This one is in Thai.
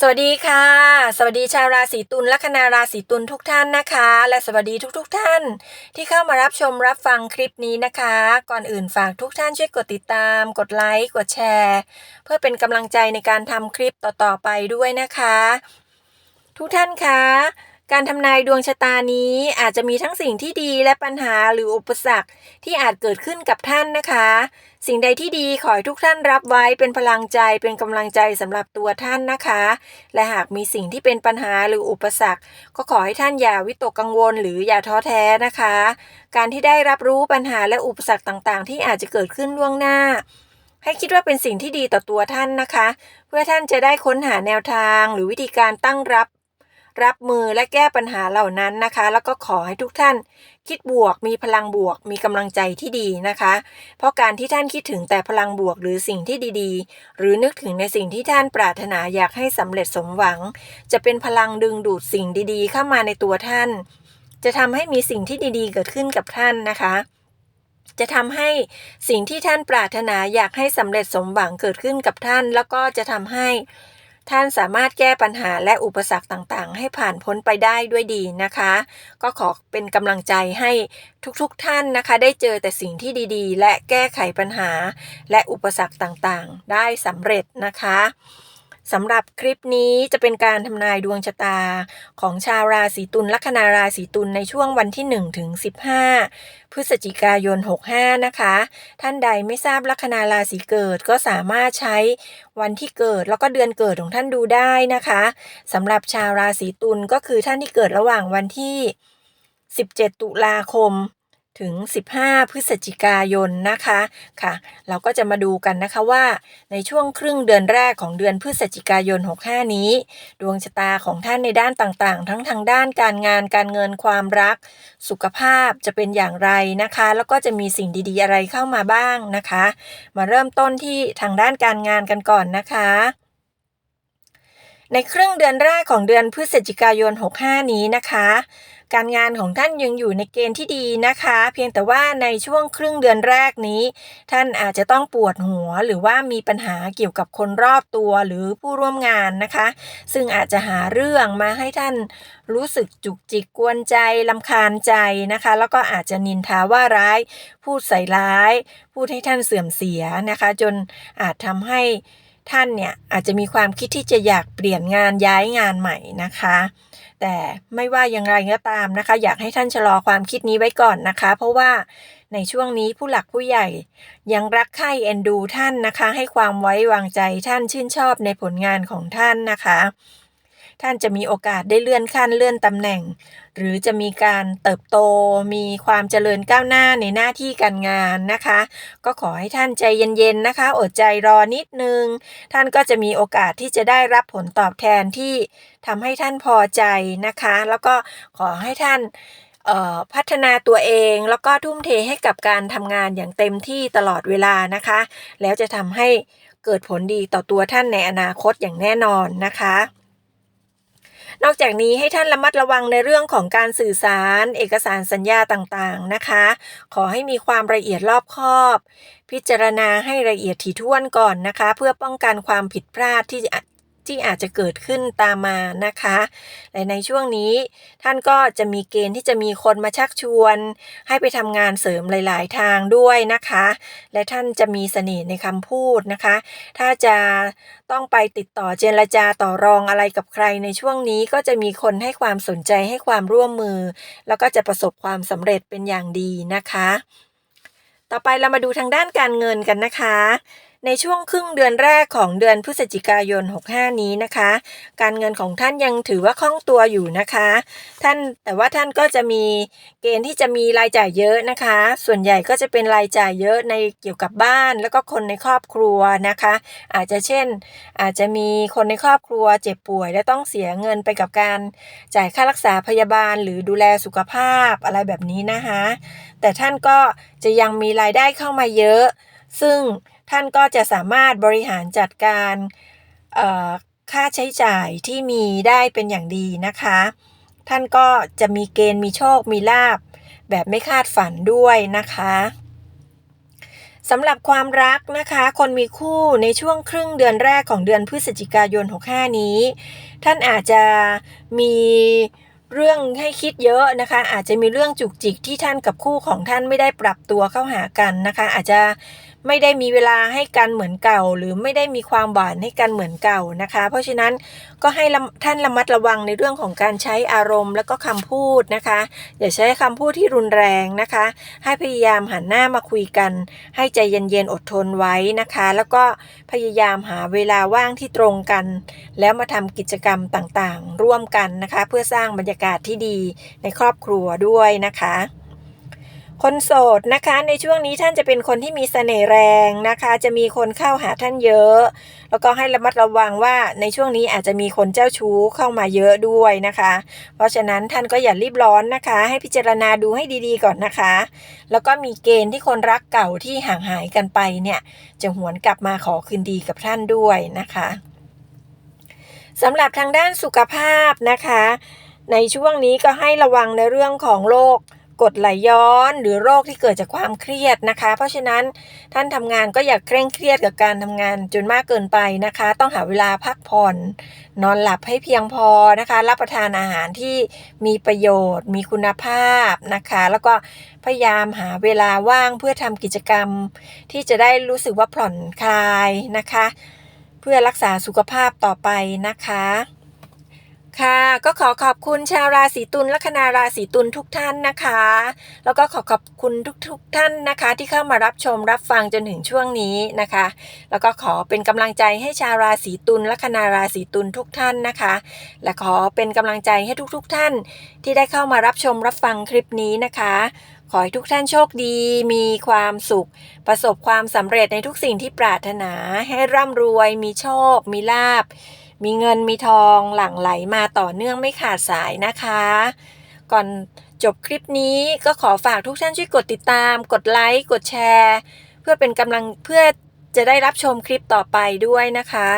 สวัสดีค่ะ สวัสดีชาวราศีตุลและคณาราศีตุลทุกท่านนะคะ และสวัสดีทุกๆทท่าน ที่เข้ามารับชมรับฟังคลิปนี้นะคะ ก่อนอื่นฝากทุกท่านช่วยกดติดตาม กดไลค์กดแชร์ เพื่อเป็นกำลังใจในการทำคลิปต่อๆไปด้วยนะคะ ทุกท่านคะ การทำนายดวงชะตานี้อาจจะมีทั้งสิ่งที่ดีและปัญหาหรืออุปสรรคที่อาจเกิดขึ้นกับท่านนะคะ สิ่งใดที่ดีขอให้ทุกท่านรับไว้เป็นพลังใจเป็นกำลังใจสำหรับตัวท่านนะคะ และหากมีสิ่งที่เป็นปัญหาหรืออุปสรรค ก็ขอให้ท่านอย่าวิตกกังวลหรืออย่าท้อแท้นะคะ การที่ได้รับรู้ปัญหาและอุปสรรคต่างๆ ที่อาจจะเกิดขึ้นล่วงหน้าให้คิดว่าเป็นสิ่งที่ดีต่อตัวท่านนะคะ เพื่อท่านจะได้ค้นหาแนวทางหรือวิธีการตั้งรับ รับมือและแก้ปัญหาเหล่านั้นนะคะ แล้วก็ขอให้ทุกท่านคิดบวก มีพลังบวก มีกำลังใจที่ดีนะคะ เพราะการที่ท่านคิดถึงแต่พลังบวกหรือสิ่งที่ดีๆ หรือนึกถึงในสิ่งที่ท่านปรารถนาอยากให้สำเร็จสมหวัง จะเป็นพลังดึงดูดสิ่งดีๆ เข้ามาในตัวท่าน จะทำให้มีสิ่งที่ดีๆ เกิดขึ้นกับท่านนะคะจะทำให้สิ่งที่ท่านปรารถนาอยากให้สำเร็จสมหวังเกิดขึ้นกับท่าน แล้วก็จะทำให้ ท่านสามารถแก้ปัญหาและอุปสรรคต่างๆ ให้ผ่านพ้นไปได้ด้วยดีนะคะ ก็ขอเป็นกำลังใจให้ทุกๆทท่านนะคะ ได้เจอแต่สิ่งที่ดีๆ และแก้ไขปัญหาและอุปสรรคต่างๆ ได้สำเร็จนะคะ สำหรับคลิปนี้จะเป็นการทำนายดวงชะตา ของชาวราศีตุลลัคนาราศีตุลในช่วงวันที่1ถึง15 พฤศจิกายน 65 นะคะ ท่านใดไม่ทราบลัคนาราศีเกิดก็สามารถใช้วันที่เกิดแล้วก็เดือนเกิดของท่านดูได้นะคะสำหรับชาวราศีตุลก็คือท่านที่เกิดระหว่างวันที่ 17 ตุลาคม ถึง 15 พฤศจิกายนนะคะค่ะ เราก็จะมาดูกันนะคะว่า ในช่วงครึ่งเดือนแรกของเดือนพฤศจิกายน 65 นี้ ดวงชะตาของท่านในด้านต่างๆ ทั้งทางด้านการงานการเงินความรัก สุขภาพจะเป็นอย่างไรนะคะ แล้วก็จะมีสิ่งดีๆอะไรเข้ามาบ้างนะคะ มาเริ่มต้นที่ทางด้านการงานกันก่อนนะคะ ในครึ่งเดือนแรกของเดือนพฤศจิกายน 65 นี้นะคะ การงานของท่านยังอยู่ในเกณฑ์ที่ดีนะคะ เพียงแต่ว่าในช่วงครึ่งเดือนแรกนี้ ท่านอาจจะต้องปวดหัวหรือว่ามีปัญหาเกี่ยวกับคนรอบตัวหรือผู้ร่วมงานนะคะ ซึ่งอาจจะหาเรื่องมาให้ท่านรู้สึกจุกจิกกวนใจลำคาญใจนะคะ แล้วก็อาจจะนินทาว่าร้าย พูดใส่ร้าย พูดให้ท่านเสื่อมเสียนะคะ จนอาจทำให้ ท่านเนี่ยอาจจะมีความคิดที่จะอยากเปลี่ยนงานย้ายงานใหม่นะคะ แต่ไม่ว่าอย่างไรก็ตามนะคะ อยากให้ท่านชะลอความคิดนี้ไว้ก่อนนะคะ เพราะว่าในช่วงนี้ผู้หลักผู้ใหญ่ ยังรักใคร่เอ็นดูท่านนะคะ ให้ความไว้วางใจท่านชื่นชอบในผลงานของท่านนะคะ ท่านจะมีโอกาสได้เลื่อนขั้นเลื่อนตำแหน่ง หรือจะมีการเติบโต มีความเจริญก้าวหน้าในหน้าที่การงานนะคะ ก็ขอให้ท่านใจเย็นๆนะคะอดใจรอนิดนึง ท่านก็จะมีโอกาสที่จะได้รับผลตอบแทนที่ทำให้ท่านพอใจนะคะ แล้วก็ขอให้ท่านพัฒนาตัวเองแล้วก็ทุ่มเทให้กับการทำงานอย่างเต็มที่ตลอดเวลานะคะ แล้วจะทำให้เกิดผลดีต่อตัวท่านในอนาคตอย่างแน่นอนนะคะ นอกจากนี้ให้ท่านระมัดระวังในเรื่องของการสื่อสาร เอกสารสัญญาต่างๆนะคะ ขอให้มีความละเอียดรอบคอบ พิจารณาให้ละเอียดถี่ถ้วนก่อนนะคะ เพื่อป้องกันความผิดพลาดที่ ที่อาจจะเกิดขึ้นตามมานะคะและในช่วงนี้ท่านก็จะมีเกณฑ์ที่จะมีคนมาชักชวน ให้ไปทำงานเสริมหลาย ๆ ทางด้วยนะคะ และท่านจะมีเสน่ห์ในคำพูดนะคะ ถ้าจะต้องไปติดต่อเจรจาต่อรองอะไรกับใครในช่วงนี้ก็จะมีคนให้ความสนใจให้ความร่วมมือ แล้วก็จะประสบความสำเร็จเป็นอย่างดีนะคะ ต่อไปเรามาดูทางด้านการเงินกันนะคะ ในช่วงครึ่งเดือนแรกของเดือนพฤศจิกายน 65 นี้นะคะ การเงินของท่านยังถือว่าคล่องตัวอยู่นะคะ ท่านแต่ว่าท่านก็จะมีเกณฑ์ที่จะมีรายจ่ายเยอะนะคะ ส่วนใหญ่ก็จะเป็นรายจ่ายเยอะในเกี่ยวกับบ้านแล้วก็คนในครอบครัวนะคะ อาจจะเช่น อาจจะมีคนในครอบครัวเจ็บป่วย และต้องเสียเงินไปกับการจ่ายค่ารักษาพยาบาล หรือดูแลสุขภาพอะไรแบบนี้นะคะ แต่ท่านก็จะยังมีรายได้เข้ามาเยอะ ซึ่ง ท่านก็จะสามารถบริหารจัดการค่าใช้จ่ายที่มีได้เป็นอย่างดีนะคะ ท่านก็จะมีเกณฑ์มีโชคมีลาบ แบบไม่คาดฝันด้วยนะคะสำหรับความรักนะคะ คนมีคู่ในช่วงครึ่งเดือนแรกของเดือนพฤศจิกายน 65 นี้ ท่านอาจจะมีเรื่องให้คิดเยอะนะคะ อาจจะมีเรื่องจุกจิกที่ท่านกับคู่ของท่านไม่ได้ปรับตัวเข้าหากันนะคะ อาจจะ ไม่ได้มีเวลาให้กันเหมือนเก่า หรือไม่ได้มีความหวานให้กันเหมือนเก่านะคะ เพราะฉะนั้นก็ให้ท่านระมัดระวังในเรื่องของการใช้อารมณ์ และก็คำพูดนะคะ อย่าใช้คำพูดที่รุนแรงนะคะ ให้พยายามหันหน้ามาคุยกัน ให้ใจเย็นๆอดทนไว้นะคะ แล้วก็พยายามหาเวลาว่างที่ตรงกัน แล้วมาทำกิจกรรมต่างๆ ร่วมกันนะคะ เพื่อสร้างบรรยากาศที่ดีในครอบครัวด้วยนะคะ คนโสดนะคะในช่วงนี้ท่านจะเป็นคนที่มีเสน่ห์แรงนะคะ จะมีคนเข้าหาท่านเยอะ แล้วก็ให้ระมัดระวังว่าในช่วงนี้อาจจะมีคนเจ้าชู้เข้ามาเยอะด้วยนะคะ เพราะฉะนั้นท่านก็อย่ารีบร้อนนะคะ ให้พิจารณาดูให้ดีๆก่อนนะคะ แล้วก็มีเกณฑ์ที่คนรักเก่าที่ห่างหายกันไปเนี่ยจะหวนกลับมาขอคืนดีกับท่านด้วยนะคะสำหรับทางด้านสุขภาพนะคะ ในช่วงนี้ก็ให้ระวังในเรื่องของโรค กดไหลย้อนหรือโรคที่เกิดจากความเครียดนะคะ เพราะฉะนั้นท่านทำงานก็อย่าเคร่งเครียดกับการทำงานจนมากเกินไปนะคะ ต้องหาเวลาพักผ่อน นอนหลับให้เพียงพอนะคะ รับประทานอาหารที่มีประโยชน์ มีคุณภาพนะคะ แล้วก็พยายามหาเวลาว่างเพื่อทำกิจกรรม ที่จะได้รู้สึกว่าผ่อนคลายนะคะ เพื่อรักษาสุขภาพต่อไปนะคะ ค่ะก็ขอขอบคุณชาวราศีตุลและคณาราศีตุลทุกท่านนะคะ แล้วก็ขอขอบคุณทุกๆทท่านนะคะ ที่เข้ามารับชมรับฟังจนถึงช่วงนี้นะคะ แล้วก็ขอเป็นกำลังใจให้ชาวราศีตุลและคณาราศีตุลทุกท่านนะคะ และขอเป็นกำลังใจให้ทุกๆทท่าน ที่ได้เข้ามารับชมรับฟังคลิปนี้นะคะ ขอให้ทุกท่านโชคดี มีความสุข ประสบความสำเร็จในทุกสิ่งที่ปรารถนาให้ร่ำรวย มีโชค มีลาบ มีเงินมีทองหลั่งไหลมาต่อเนื่องไม่ขาดสายนะคะ ก่อนจบคลิปนี้ก็ขอฝากทุกท่านช่วยกดติดตาม กดไลค์ กดแชร์ เพื่อเป็นกำลังเพื่อจะได้รับชมคลิปต่อไปด้วยนะคะ